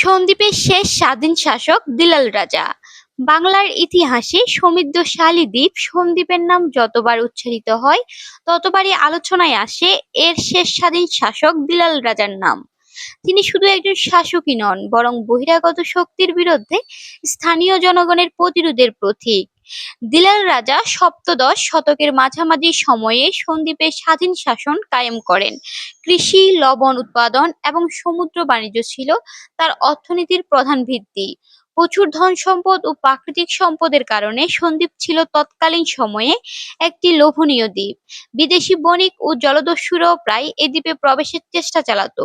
সন্দ্বীপের শেষ স্বাধীন শাসক দিলাল রাজা। বাংলার ইতিহাসে সমৃদ্ধশালী দ্বীপ সন্দ্বীপের নাম যতবার উচ্চারিত হয়, ততবারই আলোচনায় আসে এর শেষ স্বাধীন শাসক দিলাল রাজার নাম। তিনি শুধু একজন শাসকই নন, বরং বহিরাগত শক্তির বিরুদ্ধে স্থানীয় জনগণের প্রতিরোধের প্রতীক। দিলাল রাজা সপ্তদশ শতকের মাঝামাঝি সময়ে সন্দ্বীপে স্বাধীন শাসন কায়েম করেন। কৃষি, লবণ উৎপাদন এবং সমুদ্র বাণিজ্য ছিল তার অর্থনীতির প্রধান ভিত্তি। প্রচুর ধন সম্পদ ও প্রাকৃতিক সম্পদের কারণে সন্দ্বীপ ছিল তৎকালীন সময়ে একটি লোভনীয় দ্বীপ। বিদেশি বণিক ও জলদস্যুরাও প্রায় এ দ্বীপে প্রবেশের চেষ্টা চালাতো।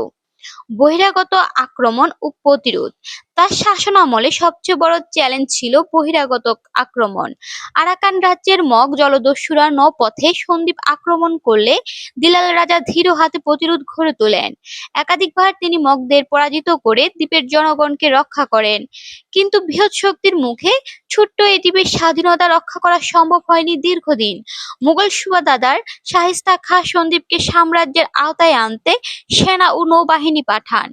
বহিরাগত আক্রমণ ও প্রতিরোধ। তার শাসনামলে সবচেয়ে বড় চ্যালেঞ্জ ছিল বহিরাগত আক্রমণ। আরাকান রাজ্যের মগ জলদস্যুরা নৌপথে সন্দ্বীপ আক্রমণ করলে দিলাল রাজা ধীর হাতে প্রতিরোধ গড়ে তোলেন। একাধিকবার তিনি মগদের পরাজিত করে দ্বীপের জনগণকে রক্ষা করেন। কিন্তু বৃহৎ শক্তির মুখে ছোট্ট এই দ্বীপের স্বাধীনতা রক্ষা করা সম্ভব হয়নি দীর্ঘদিন। মুঘল সুবাদার শাহিস্তা খাঁ সন্দীপকে সাম্রাজ্যের আওতায় আনতে সেনা ও নৌবাহিনী পাঠান।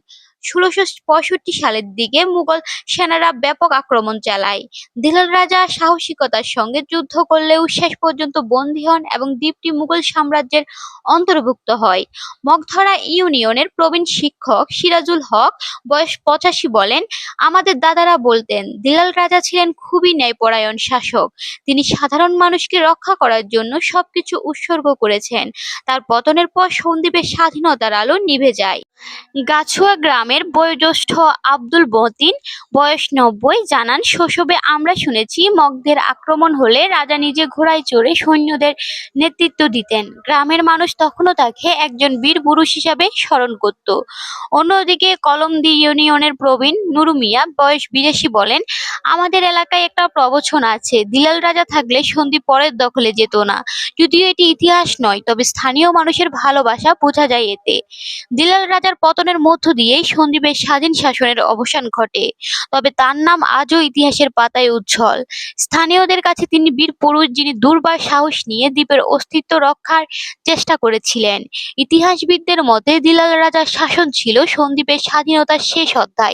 ষোলোশো পঁয়ষট্টি সালের দিকে মুঘল সেনারা ব্যাপক আক্রমণ চালায়। দিলাল রাজা সাহসিকতার সঙ্গে যুদ্ধ করলেও শেষ পর্যন্ত বন্দী হন এবং দ্বীপটি মুঘল সাম্রাজ্যের অন্তর্ভুক্ত হয়। মগধরা ইউনিয়নের প্রবীণ শিক্ষক সিরাজুল হক বয়স পঁচাশি বলেন, আমাদের দাদারা বলতেন, দিলাল রাজা ছিলেন খুবই ন্যায়পরায়ণ শাসক। তিনি সাধারণ মানুষকে রক্ষা করার জন্য সবকিছু উৎসর্গ করেছেন। তার পতনের পর সন্দ্বীপের স্বাধীনতার আলো নিভে যায়। গাছুয়া গ্রামের বয়োজ্যেষ্ঠ আব্দুল মতিন, বয়স নব্বই, জানান, শৈশবে আমরা শুনেছি মগধের আক্রমণ হলে রাজা নিজে ঘোড়ায় চড়ে সৈন্যদের নেতৃত্ব দিতেন। গ্রামের মানুষ তখনও তাকে একজন বীর পুরুষ হিসাবে স্মরণ করত। অন্যদিকে কলমদি ইউনিয়নের প্রবীণ নুরু মিয়া বয়স বিরাশি, বলেন, আমাদের এলাকায় একটা প্রবচন আছে, দিলাল রাজা থাকলে সন্ধি পরের দখলে যেত না। যদিও এটি ইতিহাস নয়, তবে স্থানীয় মানুষের ভালোবাসা বোঝা যায় এতে। দিলাল রাজার পতনের মধ্য দিয়েই সন্দীপের স্বাধীন শাসনের অবসান ঘটে। তবে তার নাম আজও ইতিহাসের পাতায় উজ্জ্বল। স্থানীয়দের কাছে তিনি বীর পুরুষ যিনি দুর্বার সাহস নিয়ে দ্বীপের অস্তিত্ব রক্ষার চেষ্টা করেছিলেন। ইতিহাসবিদদের মতে দিলাল রাজার শাসন ছিল সন্দীপের স্বাধীনতার শেষ অধ্যায়।